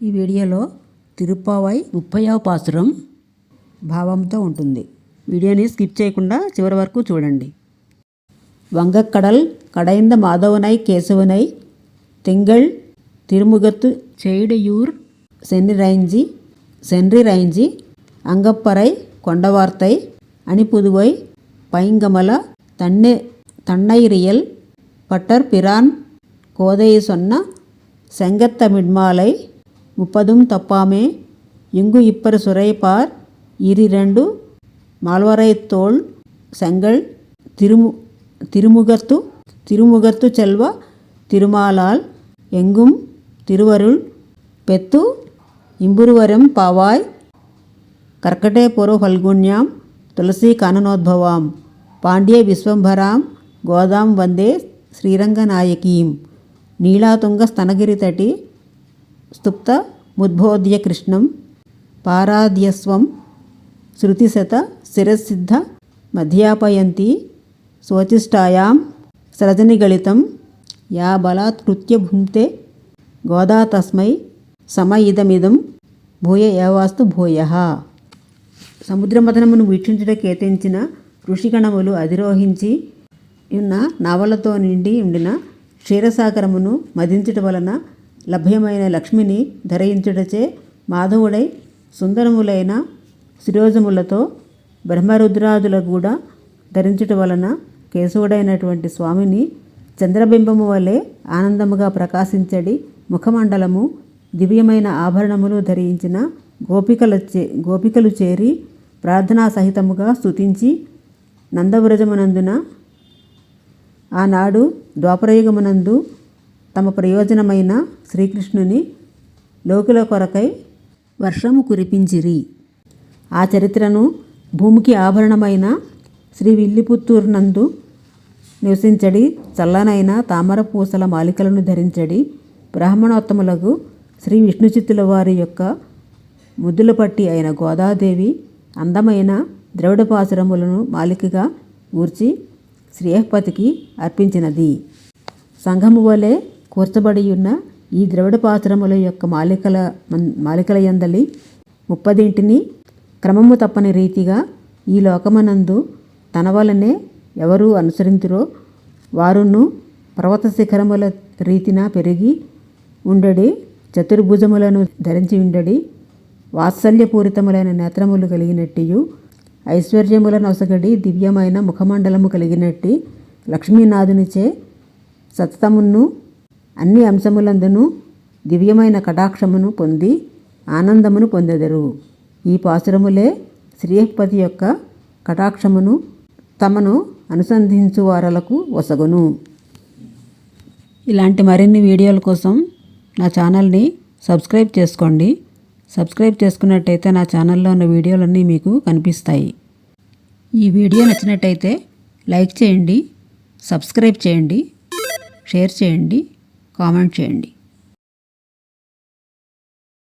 ఈ వీడియోలో తిరుప్పావై ముప్పైవ పాసురం భావంతో ఉంటుంది వీడియోని స్కిప్ చేయకుండా చివరి వరకు చూడండి வங்கக்கடல் கடைந்த மாதவனை கேசவனை திங்கள் திருமுகத்து செய்டையூர் சென்னிரைஞ்சி சென்றிரைஞ்சி அங்கப்பறை கொண்டவார்த்தை அணிப்புதுவை பைங்கமல தன்னே தன்னைரியல் பட்டர் பிரான் கோதை சொன்ன செங்கத்தமிழ்மாலை முப்பதும் தப்பாமே இங்கு இப்பர் சுரைப்பார் இரிரண்டு மால்வரை தோள் செங்கல் திருமு திருமுகத்து திருமுகத்து செல்வ திருமாலால் எங்கும் திருவருள் பெத்து ఇంబురువరం పావాయ్ కర్కటే పొరు ఫల్గుణ్యాం తులసీ కాననోద్భవాం పాండ్య విశ్వంభరాం గోదాం వందే శ్రీరంగనాయకీం నీళాతుంగ స్తనగిరితటి స్తుప్త ముద్బోధ్య కృష్ణం పారాధ్యస్వం శృతిశత శిరసిద్ధ మధ్యాపయంతి శోచిష్టాయాం సరజనిగళితం యా బలాత్కృత్య భుంక్తే గోదా తస్మై సమ ఇదమిదం భూయ ఏవాస్తు భూయ. సముద్రమథనమును వీక్షించుటకేతించిన ఋషిగణములు అధిరోహించి ఉన్న నవలతో నిండి ఉండిన క్షీరసాగరమును మదించుట వలన లభ్యమైన లక్ష్మిని ధరించుటచే మాధవుడై సుందరములైన శిరోజములతో బ్రహ్మరుద్రాదుల కూడా ధరించుట వలన కేశవుడైనటువంటి స్వామిని చంద్రబింబము వలె ఆనందముగా ప్రకాశించడి ముఖమండలము దివ్యమైన ఆభరణములు ధరించిన గోపికల చే గోపికలు చేరి ప్రార్థనా సహితముగా స్తుతించి నందవ్రజమునందున ఆనాడు ద్వాపరయుగమునందు తమ ప్రయోజనమైన శ్రీకృష్ణుని లోకుల కొరకై వర్షము కురిపించిరి. ఆ చరిత్రను భూమికి ఆభరణమైన శ్రీ విల్లిపుత్తూరు నందు నివసించడి చల్లనైన తామర పూసల మాలికలను ధరించడి బ్రాహ్మణోత్తములకు శ్రీ విష్ణుచిత్తుల వారి యొక్క ముద్దులపట్టి అయిన గోదాదేవి అందమైన ద్రవిడ పాసురములను మాలికగా ఊర్చి శ్రీహపతికి అర్పించినది. సంఘము వలె కూర్చబడి ఉన్న ఈ ద్రవిడ పాత్రముల యొక్క మాలికల మన్- మాలికల యందలి ముప్పదింటిని క్రమము తప్పని రీతిగా ఈ లోకమనందు తన వలనే ఎవరు అనుసరింతురో వారును పర్వత శిఖరముల రీతిన పెరిగి ఉండడి చతుర్భుజములను ధరించి ఉండడి వాత్సల్యపూరితములైన నేత్రములు కలిగినట్టియు ఐశ్వర్యముల నొసగడి దివ్యమైన ముఖమండలము కలిగినట్టి లక్ష్మీనాథునిచే సతతమును అన్ని అంశములందును దివ్యమైన కటాక్షమును పొంది ఆనందమును పొందెదరు. ఈ పాసురములే శ్రీయపతి యొక్క కటాక్షమును తమను అనుసంధించు వారలకు వసగును. ఇలాంటి మరిన్ని వీడియోల కోసం నా ఛానల్ని సబ్స్క్రైబ్ చేసుకోండి. సబ్స్క్రైబ్ చేసుకున్నట్టయితే నా ఛానల్లో ఉన్న వీడియోలన్నీ మీకు కనిపిస్తాయి. ఈ వీడియో నచ్చినట్టయితే లైక్ చేయండి సబ్స్క్రైబ్ చేయండి షేర్ చేయండి. కామెంట్ చేయండి.